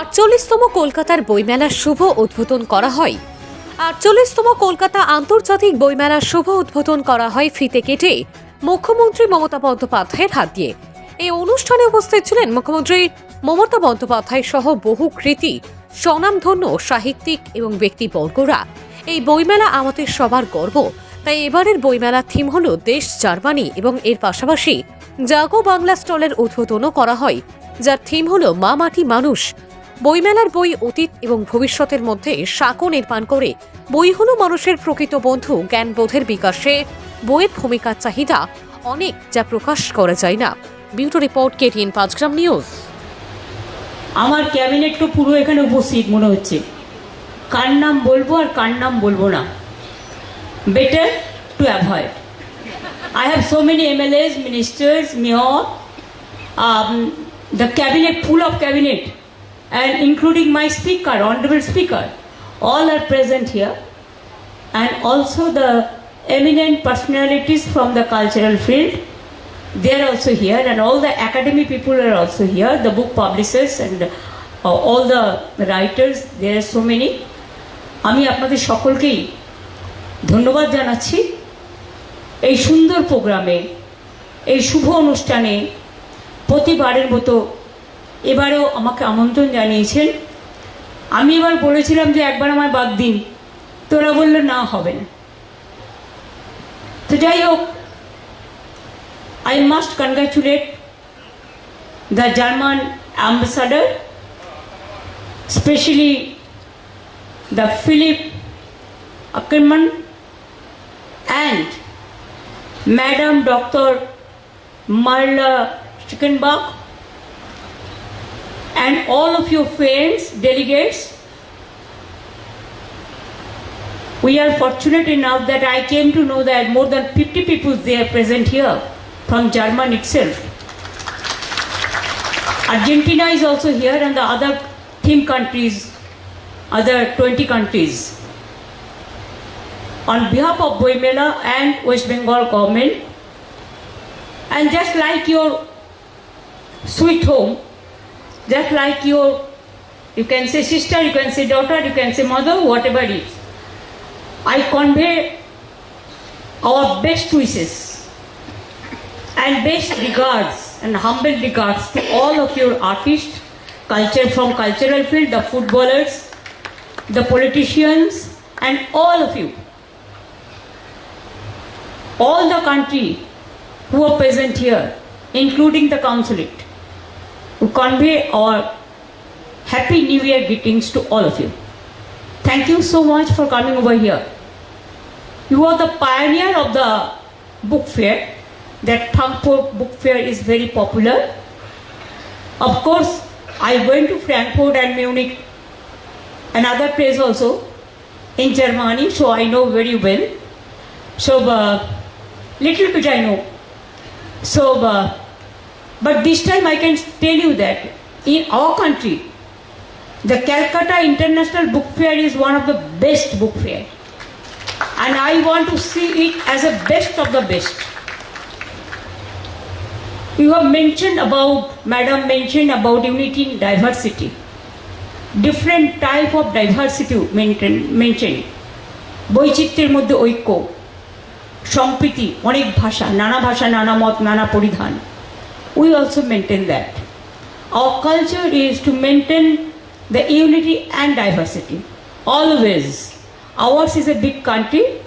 আটচল্লিশতম কলকাতার বইমেলার শুভ উদ্বোধন করা হয়। আটচল্লিশতম কলকাতা আন্তর্জাতিক বইমেলার শুভ উদ্বোধন করা হয় ফিতে কেটে মুখ্যমন্ত্রী মমতা বন্দ্যোপাধ্যায়ের হাত দিয়ে। এই অনুষ্ঠানে উপস্থিত ছিলেন মুখ্যমন্ত্রী মমতা বন্দ্যোপাধ্যায় সহ বহু কৃতি, স্বনামধন্য সাহিত্যিক এবং ব্যক্তিবর্গরা। এই বইমেলা আমাদের সবার গর্ব। তাই এবারের বইমেলার থিম হল দেশ জার্মানি এবং এর পাশাপাশি জাগো বাংলা স্টলের উদ্বোধনও করা হয়। যার থিম হল মা মাটি মানুষ। বইমেলার বই, অতীত এবং ভবিষ্যতের মধ্যে সাঁকো নির্মাণ করে বই হল মানুষের প্রকৃত বন্ধু জ্ঞানবোধের বিকাশে। বইয়ের ভূমিকার চাহিদা অনেক যা প্রকাশ করা যায় না। বিউটো রিপোর্ট, কেটিএন পাঁচগ্রাম নিউজ। আমার ক্যাবিনেট তো পুরো এখানে উপস্থিত মনে হচ্ছে। কার নাম বলব আর কার নাম বলব না। Better to avoid have so many MLAs ministers mayor the cabinet full of cabinet and including my speaker honourable speaker all are present here and also the eminent personalities from the cultural field they are also here and all the academy people are also here the book publishers and uh, all the writers there are so many আমি আপনাদের সকলকেই ধন্যবাদ জানাচ্ছি এই সুন্দর প্রোগ্রামে এই শুভ অনুষ্ঠানে প্রতিবারের মতো এবারেও আমাকে আমন্ত্রণ জানিয়েছেন। আমি এবার বলেছিলাম যে একবার আমার বাদ দিন। তোরা বলল না, হবে না। তো যাই হোক I must congratulate the German ambassador specially the Philip Ackermann and madam doctor Marla Chikenbag and all of your friends, delegates. We are fortunate enough that I came to know that more than 50 people they are present here from German itself. Argentina is also here and the other theme countries, other 20 countries. On behalf of Boimela and West Bengal government, and just like your sweet home, just like your, you can say sister, you can say daughter, you can say mother, whatever it is. I convey our best wishes and best regards and humble regards to all of your artists, culture from cultural field, the footballers, the politicians, and all of you. All the country who are present here, including the consulate, convey our happy new year greetings to all of you. Thank you so much for coming over here. You are the pioneer of the book fair. That Frankfurt book fair is very popular. Of course, I went to Frankfurt and Munich, another place also in Germany, so I know very well. So, uh, little bit I know. So, uh, but this time I can tell you that in our country, the Calcutta International Book Fair is one of the best book fair. And I want to see it as a best of the best. You have mentioned about, Madam mentioned about unity in diversity. Different type of diversity maintain, mentioned. বৈচিত্র্যের মধ্যে ঐক্য সম্প্রীতি অনেক ভাষা নানা ভাষা নানা মত নানা পরিধান we also maintain that. Our culture is to maintain the unity and diversity. Always. Ours is a big country,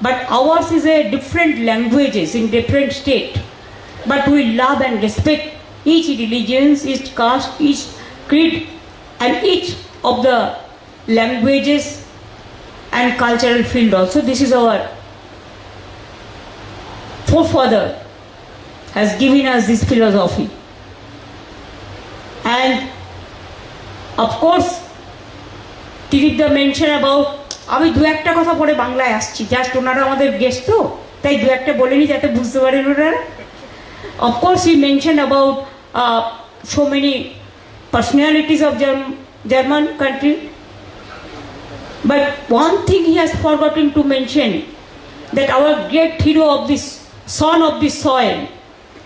but ours is a different languages in different state. But we love and respect each religions, each caste, each creed, and each of the languages and cultural field also. This is our forefather has given us this philosophy. And of course, টিরিদা mention about আমি দু একটা কথা পরে বাংলায় আসছি just ওনারা আমাদের গেস্ট তো তাই দু একটা বলে নি যাতে বুঝতে পারেন ওনারা of course he mention about so many personalities of German country but one thing he has forgetting to mention that our great hero of this son of this soil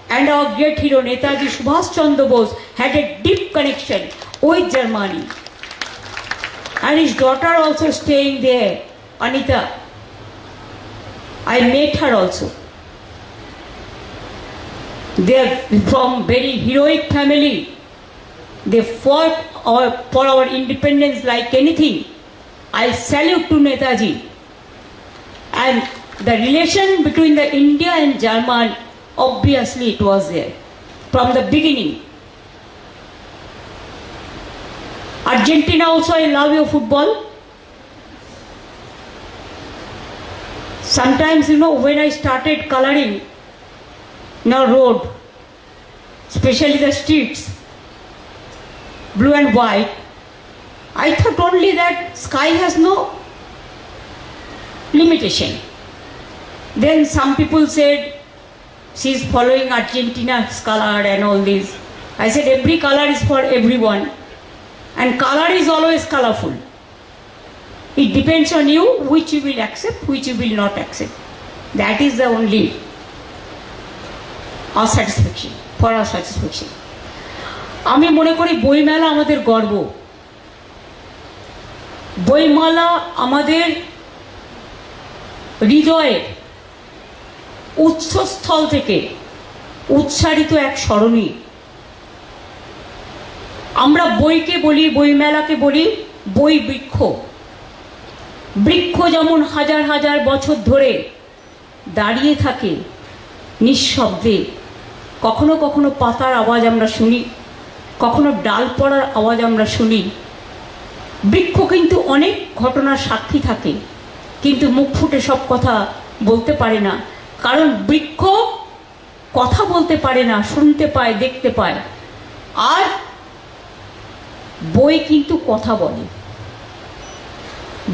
and our great hero Netaji Subhash Chandra Bose had a deep connection with Germany. And his daughter also staying there, Anita. I met her also. They are from very heroic family. They fought our, for our independence like anything. I salute to Netaji. And the relation between the India and German, obviously it was there from the beginning. Argentina also, I love your football. Sometimes, you know, when I started coloring in our road, especially the streets, blue and white, I thought only that sky has no limitation. Then some people said she's following Argentina's color and all this. I said every color is for everyone and color is always colorful. It depends on you which you will accept, which you will not accept. That is the only our satisfaction, for our satisfaction. আমি মনে করি বইমেলা আমাদের গর্ব বইমেলা আমাদের হৃদয়ে উৎসস্থল থেকে উচ্চারিত এক স্মরণী আমরা বইকে বলি, বইমেলাকে বলি বই বৃক্ষ বৃক্ষ যেমন হাজার হাজার বছর ধরে দাঁড়িয়ে থাকে নিঃশব্দে, কখনো কখনো পাতার আওয়াজ আমরা শুনি, কখনো ডাল পড়ার আওয়াজ আমরা শুনি। বৃক্ষ কিন্তু অনেক ঘটনার সাক্ষী থাকে, কিন্তু মুখ ফুটে সব কথা বলতে পারে না। কারণ বৃক্ষ কথা বলতে পারে না, শুনতে পায়, দেখতে পায়। আর বই কিন্তু কথা বলে।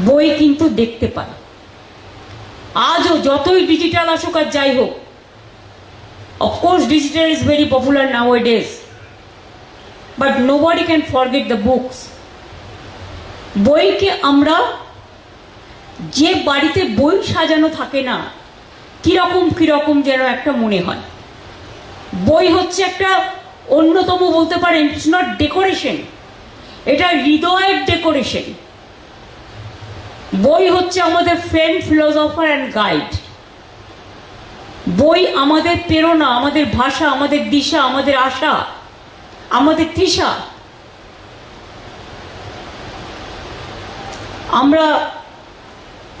বই কিন্তু দেখতে পায়। আজও যতই ডিজিটাল আসুক আর যাই হোক of course digital is very popular nowadays but nobody can forget the books বইকে আমরা যে বাড়িতে বই সাজানো থাকে না কীরকম কীরকম যেন একটা মনে হয়। বই হচ্ছে একটা অন্যতম বলতে পারেন ইটস নট ডেকোরেশন এটা হৃদয়ের ডেকোরেশন বই হচ্ছে আমাদের ফ্রেন্ড ফিলোসফার অ্যান্ড গাইড বই আমাদের প্রেরণা, আমাদের ভাষা, আমাদের দিশা, আমাদের আশা, আমাদের তৃষা। আমরা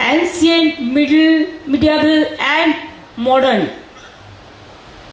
ancient, middle, medieval and modern.